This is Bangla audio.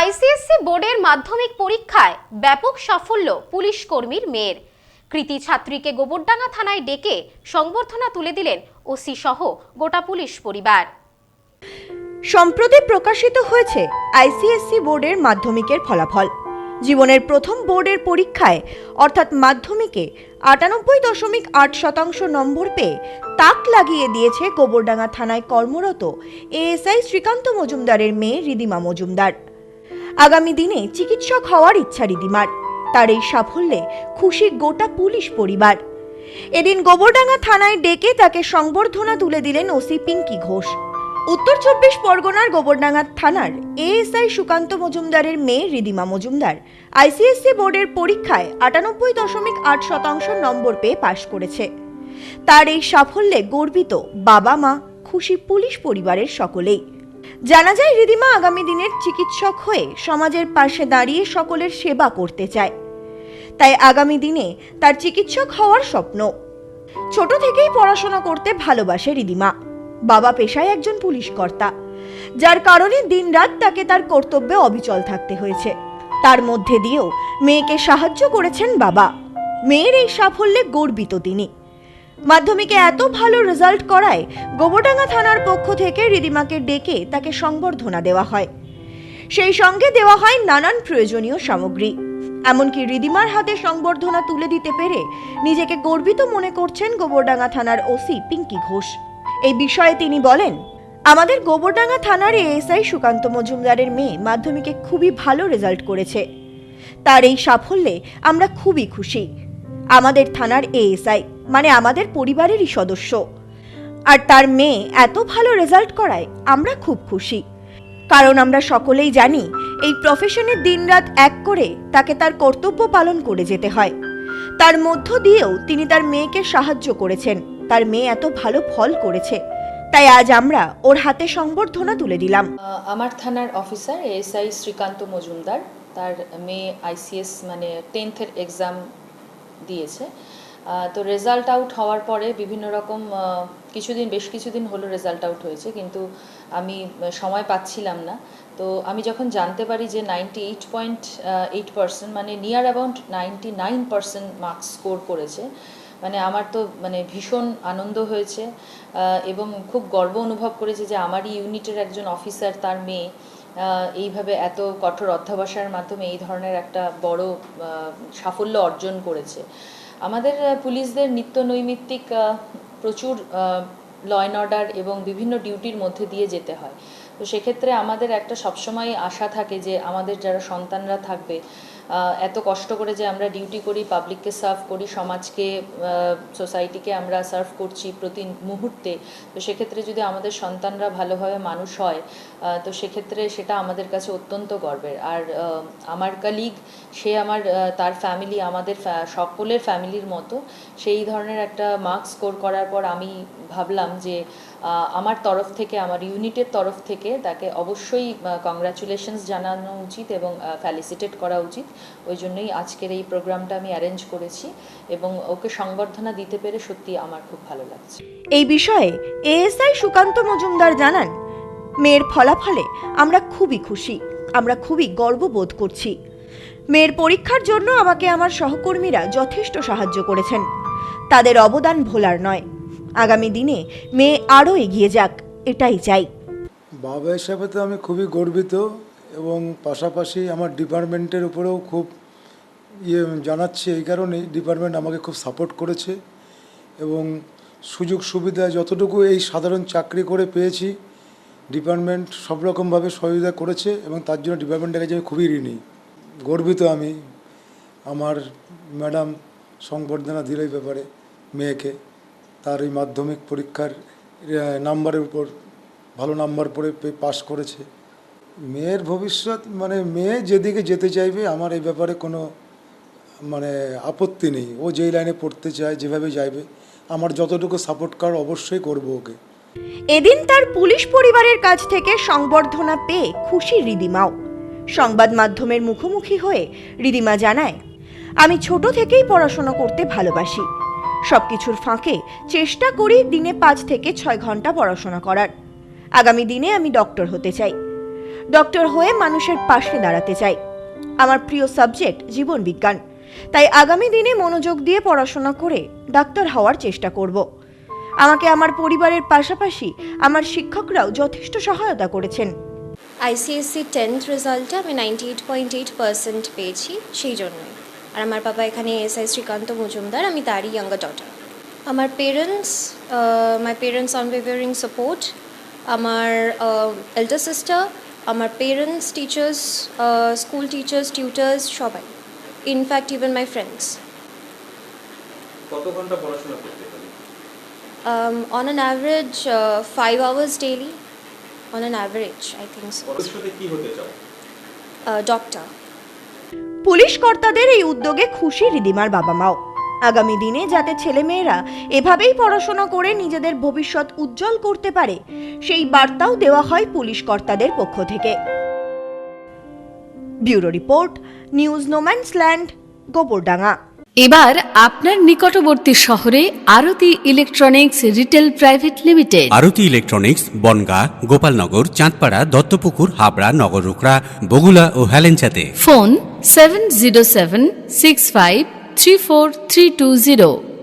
আইসিএসসি বোর্ডের মাধ্যমিক পরীক্ষায় ব্যাপক সাফল্য পুলিশ কর্মীর মেয়ের। কৃতি ছাত্রীকে গোবরডাঙ্গা থানায় ডেকে সংবর্ধনা তুলে দিলেন ওসি সহ গোটা পুলিশ পরিবার। সম্প্রতি প্রকাশিত হয়েছে আইসিএসসি বোর্ডের মাধ্যমিকের ফলাফল। জীবনের প্রথম বোর্ডের পরীক্ষায়, অর্থাৎ মাধ্যমিকে আটানব্বই দশমিক আট শতাংশ নম্বর পেয়ে তাক লাগিয়ে দিয়েছে গোবরডাঙ্গা থানায় কর্মরত এএসআই শ্রীকান্ত মজুমদারের মেয়ে রিদিমা মজুমদার। আগামী দিনে চিকিৎসক হওয়ার ইচ্ছা রিদিমার। তার এই সাফল্যে খুশি গোটা পুলিশ পরিবার। এদিন গোবরডাঙ্গা থানায় ডেকে তাকে সংবর্ধনা তুলে দিলেন ওসি পিঙ্কি ঘোষ। উত্তর চব্বিশ পরগনার গোবরডাঙ্গা থানার এএসআই সুকান্ত মজুমদারের মেয়ে রিদিমা মজুমদার আইসিএসসি বোর্ডের পরীক্ষায় আটানব্বই দশমিক আট শতাংশ নম্বর পেয়ে পাশ করেছে। তার এই সাফল্যে গর্বিত বাবা মা, খুশি পুলিশ পরিবারের সকলেই। জানা যায়, রিদিমা আগামী দিনের চিকিৎসক হয়ে সমাজের পাশে দাঁড়িয়ে সকলের সেবা করতে চায়। তাই আগামী দিনে তার চিকিৎসক হওয়ার স্বপ্ন। ছোট থেকেই পড়াশোনা করতে ভালোবাসে রিদিমা। বাবা পেশায় একজন পুলিশ কর্তা যার কারণে দিনরাত তাকে তার কর্তব্যে অবিচল থাকতে হয়েছে। তার মধ্যে দিয়েও মেয়েকে সাহায্য করেছেন বাবা। মেয়ের এই সাফল্যে গর্বিত তিনি। মাধ্যমিকে এত ভালো রেজাল্ট করায় গোবরডাঙ্গা থানার পক্ষ থেকে রিদিমাকে ডেকে তাকে সংবর্ধনা দেওয়া হয়। সেই সঙ্গে দেওয়া হয় নানান প্রয়োজনীয় সামগ্রী। এমনকি রিদিমার হাতে সংবর্ধনা তুলে দিতে পেরে নিজেকে গর্বিত মনে করছেন গোবরডাঙ্গা থানার ওসি পিঙ্কি ঘোষ। এই বিষয়ে তিনি বলেন, আমাদের গোবরডাঙ্গা থানার এএসআই সুকান্ত মজুমদারের মেয়ে মাধ্যমিকে খুবই ভালো রেজাল্ট করেছে। তার এই সাফল্যে আমরা খুবই খুশি। আমাদের থানার এএসআই মানে আমাদের পরিবারেরই সদস্য। আর তার মেয়ে এত ভালো রেজাল্ট করায় আমরা খুব খুশি। কারণ আমরা সকলেই জানি, এই প্রফেশনে দিনরাত এক করে তাকে তার কর্তব্য পালন করে যেতে হয়। তার মধ্য দিয়েও তিনি তার মেয়েকে সাহায্য করেছেন। তার মেয়ে এত ভালো ফল করেছে। তাই আজ আমরা ওর হাতে সংবর্ধনা তুলে দিলাম। আমার থানার অফিসার এএসআই শ্রীকান্ত মজুমদার, তার মেয়ে আইসিএস মানে টেন্থের এক্সাম দিয়েছে। তো রেজাল্ট আউট হওয়ার পরে বিভিন্ন রকম কিছুদিন, বেশ কিছুদিন হলো রেজাল্ট আউট হয়েছে, কিন্তু আমি সময় পাচ্ছিলাম না। তো আমি যখন জানতে পারি যে ninety eight point eight percent মানে near about ninety nine percent marks score করেছে মানে আমার তো মানে ভীষণ আনন্দ হয়েছে এবং খুব গর্ব অনুভব করেছে যে আমারই ইউনিটের একজন অফিসার তার মেয়ে এইভাবে এত কঠোর অধ্যবসায়ের মাধ্যমে এই ধরনের একটা বড় সাফল্য অর্জন করেছে। আমাদের পুলিশদের নিত্য নৈমিত্তিক প্রচুর ল অ্যান্ড অর্ডার এবং বিভিন্ন ডিউটির মধ্যে দিয়ে যেতে হয়। তো সেক্ষেত্রে আমাদের একটা সবসময় আশা থাকে যে আমাদের যারা সন্তানরা থাকবে এত কষ্ট করে যে আমরা ডিউটি করি পাবলিককে সার্ভ করি, সমাজকে সোসাইটিকে আমরা সার্ভ করছি প্রতি মুহূর্তে, তো সেক্ষেত্রে যদি আমাদের সন্তানরা ভালোভাবে মানুষ হয় তো সেক্ষেত্রে সেটা আমাদের কাছে অত্যন্ত গর্বের। আর আমার কালিগ সে আমার তার ফ্যামিলি আমাদের সকলের ফ্যামিলির মতো, সেই ধরনের একটা মার্কস স্কোর করার পর আমি ভাবলাম যে আমার তরফ থেকে, আমার ইউনিটের তরফ থেকে তাকে অবশ্যই কংগ্রাচুলেশনস জানানো উচিত এবং ফ্যালিসিটেট করা উচিত। ওই জন্যই আজকের এই প্রোগ্রামটা আমি অ্যারেঞ্জ করেছি এবং ওকে সংবর্ধনা দিতে পেরে সত্যি আমার খুব ভালো লাগছে। এই বিষয়ে এএসআই সুকান্ত মজুমদার জানান, মেয়ের ফলাফলে আমরা খুবই খুশি, আমরা খুবই গর্ববোধ করছি। মেয়ের পরীক্ষার জন্য আমাকে আমার সহকর্মীরা যথেষ্ট সাহায্য করেছেন। তাদের অবদান ভোলার নয়। আগামী দিনে মেয়ে আরও এগিয়ে যাক, এটাই চাই। বাবা হিসাবে তো আমি খুবই গর্বিত এবং পাশাপাশি আমার ডিপার্টমেন্টের উপরেও খুব ইয়ে জানাচ্ছি এই কারণেই ডিপার্টমেন্ট আমাকে খুব সাপোর্ট করেছে এবং সুযোগ সুবিধা যতটুকু এই সাধারণ চাকরি করে পেয়েছি, ডিপার্টমেন্ট সব রকমভাবে সহযোগিতা করেছে এবং তার জন্য ডিপার্টমেন্টের কাছে আমি খুবই ঋণী। গর্বিত আমি আমার ম্যাডাম সংবর্ধনা দিল এই ব্যাপারে মেয়েকে। তার এই মাধ্যমিক পরীক্ষার নাম্বারের উপর, ভালো নাম্বার পড়ে পাশ করেছে। মেয়ের ভবিষ্যৎ মানে মেয়ে যেদিকে যেতে চাইবে, আমার এই ব্যাপারে কোনো মানে আপত্তি নেই। ও যেই লাইনে পড়তে চায়, যেভাবে যাইবে, আমার যতটুকু সাপোর্ট করার অবশ্যই করব ওকে। এদিন তার পুলিশ পরিবারের কাছ থেকে সংবর্ধনা পেয়ে খুশি রিদিমাও। সংবাদ মাধ্যমের মুখোমুখি হয়ে রিদিমা জানায়, আমি ছোট থেকেই পড়াশোনা করতে ভালোবাসি। সবকিছুর ফাঁকে চেষ্টা করি দিনে পাঁচ থেকে ছয় ঘণ্টা পড়াশোনা করার। আগামী দিনে আমি ডক্টর হতে চাই। ডক্টর হয়ে মানুষের পাশে দাঁড়াতে চাই। আমার প্রিয় সাবজেক্ট জীবন বিজ্ঞান। তাই আগামী দিনে মনোযোগ দিয়ে পড়াশোনা করে ডাক্তার হওয়ার চেষ্টা করব। আমাকে আমার পরিবারের পাশাপাশি আমার শিক্ষকরাও যথেষ্ট সহায়তা করেছেন। আইসিএসসি টেন্থ রেজাল্টে আমি ninety eight point eight percent পেয়েছি, সেই জন্যই। আর আমার বাবা এখানে এসআই শ্রীকান্ত মজুমদার আমি তারই ইয়াঙ্গার ডটার আমার parents my parents unwavering support আমার এল্ডার সিস্টার আমার parents teachers school teachers tutors সবাই। In fact even my friends কত ঘণ্টা পড়াশোনা করতে হবে? On an average five hours daily on an average I think doctor police কর্তাদের এই উদ্যোগে খুশি রিদিমার বাবা মাও আগামী দিনে যাতে ছেলেমেয়েরা এভাবেই পড়াশোনা করে নিজেদের ভবিষ্যৎ উজ্জ্বল করতে পারে সেই বার্তাও দেওয়া হয় পুলিশ কর্তাদের পক্ষ থেকে। Bureau report news no man's land Gobardanga. এবার আপনার নিকটবর্তী শহরে Arati electronics retail private limited. Arati electronics Bangaon Gopalnagar Chandpara Duttapukur Habra Nagarukhra Bagula ও হেলেঞ্চাতে। ফোন 707